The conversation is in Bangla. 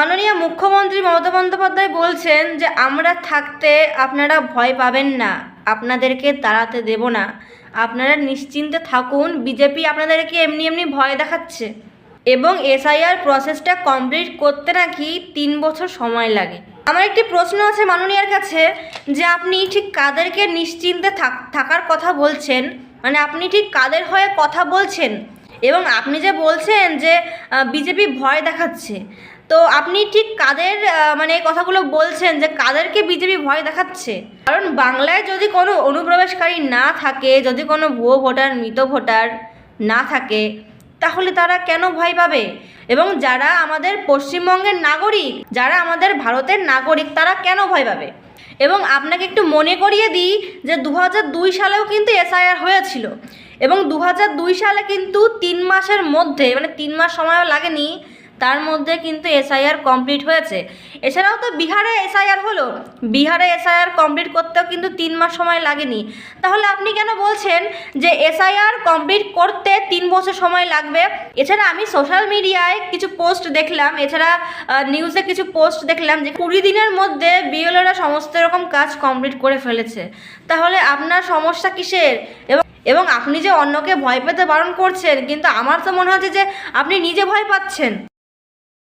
মাননীয় মুখ্যমন্ত্রী মমতা বন্দ্যোপাধ্যায় বলছেন যে, আমরা থাকতে আপনারা ভয় পাবেন না, আপনাদেরকে দাঁড়াতে দেব না। আপনারা নিশ্চিন্তে থাকুন, বিজেপি আপনাদেরকে এমনি এমনি ভয় দেখাচ্ছে। এবং এসআইআর প্রসেসটা কমপ্লিট করতে নাকি তিন বছর সময় লাগে। আমার একটি প্রশ্ন আছে মাননীয়ার কাছে, যে আপনি ঠিক কাদেরকে নিশ্চিন্তে থাক- থাকার কথা বলছেন? মানে আপনি ঠিক কাদের হয়ে কথা বলছেন? এবং আপনি যে বলছেন যে বিজেপি ভয় দেখাচ্ছে, তো আপনি ঠিক কাদের মানে এই কথাগুলো বলছেন যে কাদেরকে বিজেপি ভয় দেখাচ্ছে? কারণ বাংলায় যদি কোনো অনুপ্রবেশকারী না থাকে, যদি কোনো ভুয়ো ভোটার, মৃত ভোটার না থাকে, তাহলে তারা কেন ভয় পাবে? এবং যারা আমাদের পশ্চিমবঙ্গের নাগরিক, যারা আমাদের ভারতের নাগরিক, তারা কেন ভয় পাবে? এবং আপনাকে একটু মনে করিয়ে দিই যে দু সালেও কিন্তু এসআইআর হয়েছিল এবং দু সালে কিন্তু তিন মাসের মধ্যে মানে তিন মাস সময়ও লাগেনি তার মধ্যে কিন্তু এসআইআর কমপ্লিট হয়েছে। এছাড়াও তো বিহারে এসআইআর হলো। বিহারে এসআইআর কমপ্লিট করতেও কিন্তু তিন মাস সময় লাগেনি। তাহলে আপনি কেন বলছেন যে এসআইআর কমপ্লিট করতে তিন বছর সময় লাগবে? এছাড়া আমি সোশ্যাল মিডিয়ায় কিছু পোস্ট দেখলাম, এছাড়া নিউজে কিছু পোস্ট দেখলাম যে কুড়ি দিনের মধ্যে বিএলওরা সমস্ত রকম কাজ কমপ্লিট করে ফেলেছে। তাহলে আপনার সমস্যা কিসের? এবং এবং আপনি যে অন্যকে ভয় পেতে বারণ করছেন, কিন্তু আমার তো মনে হচ্ছে যে আপনি নিজে ভয় পাচ্ছেন।